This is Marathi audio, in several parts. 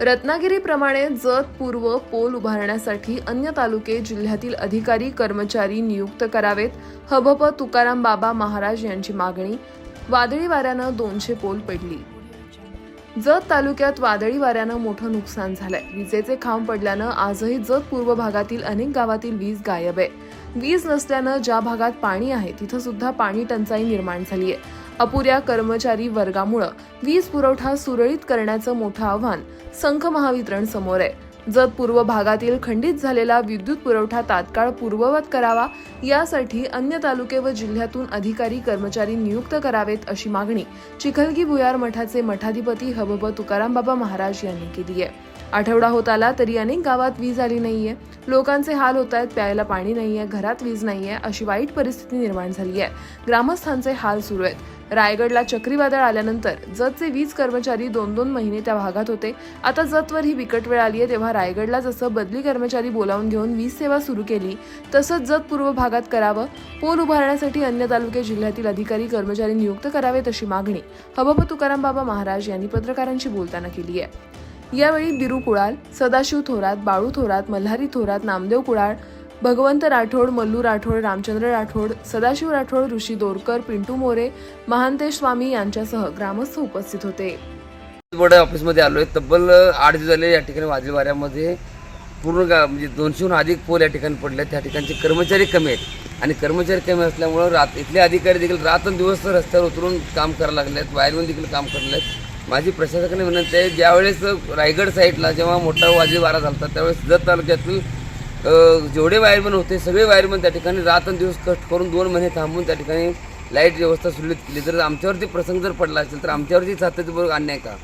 रत्नागिरीप्रमाणे जत पूर्व पोल उभारण्यासाठी अन्य तालुके जिल्ह्यातील अधिकारी कर्मचारी नियुक्त करावेत. हबप तुकाराम बाबा महाराज यांची मागणी. वादळी वाऱ्यानं दोनशे पोल पडली जत तालुक्यात वादळी वाऱ्यानं मोठं नुकसान झालंय. विजेचे खांब पडल्यानं आजही जत पूर्व भागातील अनेक गावातील वीज गायब आहे. वीज नसल्यानं ज्या भागात पाणी आहे तिथं सुद्धा पाणी टंचाई निर्माण झाली आहे अपुऱ्या कर्मचारी वर्गामुळं वीज पुरवठा सुरळीत करण्याचं मोठं आव्हान. संख महावितरण समोर आहे. जत पूर्व भागातील खंडित झालेला विद्युत पुरवठा तात्काळ पूर्ववत करावा यासाठी अन्य तालुके व जिल्ह्यातून अधिकारी कर्मचारी नियुक्त करावेत अशी मागणी चिखलगी भुयार मठाचे मठाधिपती हबब तुकाराम बाबा महाराज यांनी केली आहे. आठवडा होत आला तरी अनेक गावात वीज आली नाहीये. लोकांचे हाल होत आहेत प्यायला पाणी नाहीये घरात वीज नाहीये अशी वाईट परिस्थिती निर्माण झाली आहे. ग्रामस्थांचे हाल सुरू आहेत. रायगडला चक्रीवादळ आल्यानंतर जतचे वीज कर्मचारी दोन दोन महिने त्या भागात होते. आता जतवर ही बिकट वेळ आली आहे तेव्हा रायगडला जसं बदली कर्मचारी बोलावून घेऊन वीज सेवा सुरू केली तसंच जत पूर्व भागात करावं पोल उभारण्यासाठी अन्य तालुके जिल्ह्यातील अधिकारी कर्मचारी नियुक्त करावेत अशी मागणी हबप तुकाराम बाबा महाराज यांनी पत्रकारांशी बोलताना केली आहे. यावेळी बिरू कुळाल सदाशिव थोरात बाळू थोरात मल्हारी थोरात नामदेव कुळाळ भगवंत राठोड मल्लू राठोड रामचंद्र राठोड सदाशिव राठोड ऋषी दोरकर पिंटू मोरे महांतेश स्वामी यांच्यासह ग्रामस्थ उपस्थित होते. बोर्ड ऑफिसमध्ये आलो आहे तब्बल आठ दिवस झाले या ठिकाणी वादळी वाऱ्यामध्ये पूर्ण गा म्हणजे दोनशेहून अधिक पोल या ठिकाणी पडले आहेत त्या ठिकाणचे कर्मचारी कमी आहेत. आणि कर्मचारी कमी असल्यामुळं रात इथले अधिकारी देखील रात्रंदिवस रस्त्यावर उतरून काम करायला लागले आहेत वायरमॅन देखील काम करायला आहेत माझी प्रशासकाने विनंती आहे ज्यावेळेस रायगड साईडला जेव्हा मोठा वादळी वारा झाला होता, त्यावेळेस जत तालुक्यातील जेवढे वायरमन होते सगळे वायरमन त्या ठिकाणी रात्रंदिवस कष्ट करून दोन महिने थांबून त्या ठिकाणी लाइट व्यवस्था सुरळीत केली. जर आमच्यावरती प्रसंग जर पडला असेल तर आमच्यावरती सातत्यपूर्वक अन्याय का?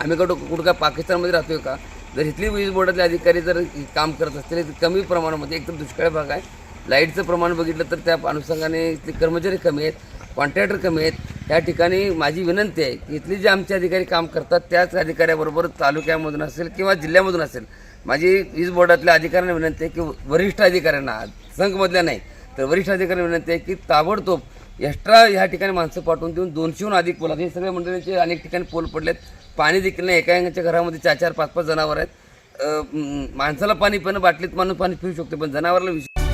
आम्ही कुठं कुठं काय पाकिस्तानमध्ये राहतोय का? जर इथली वीज बोर्डातले अधिकारी जर काम करत असतील तर कमी प्रमाणामध्ये एकदम दुष्काळ भाग आहे. लाईटचं प्रमाण बघितलं तर त्या अनुषंगाने इथले कर्मचारी कमी आहेत कॉन्ट्रॅक्टर कमी आहेत. या ठिकाणी माझी विनंती आहे की इथले जे आमचे अधिकारी काम करतात त्याच अधिकाऱ्याबरोबर तालुक्यामधून असेल किंवा जिल्ह्यामधून असेल माझी वीज बोर्डातल्या अधिकाऱ्यांना विनंती आहे की वरिष्ठ अधिकाऱ्यांना संघमधल्या नाही तर वरिष्ठ अधिकाऱ्यांना विनंती आहे की ताबडतोब एक्स्ट्रा ह्या ठिकाणी माणसं पाठवून देऊन दोनशेहून अधिक पोल हे सगळ्या मंडळींचे अनेक ठिकाणी पोल पडलेत. पाणी देखील नाही एका एकाच्या घरामध्ये चार चार पाच पाच जनावर आहेत. माणसाला पाणी पण बाटलीत माणूस पाणी पिऊ शकतो पण जनावराला विशेष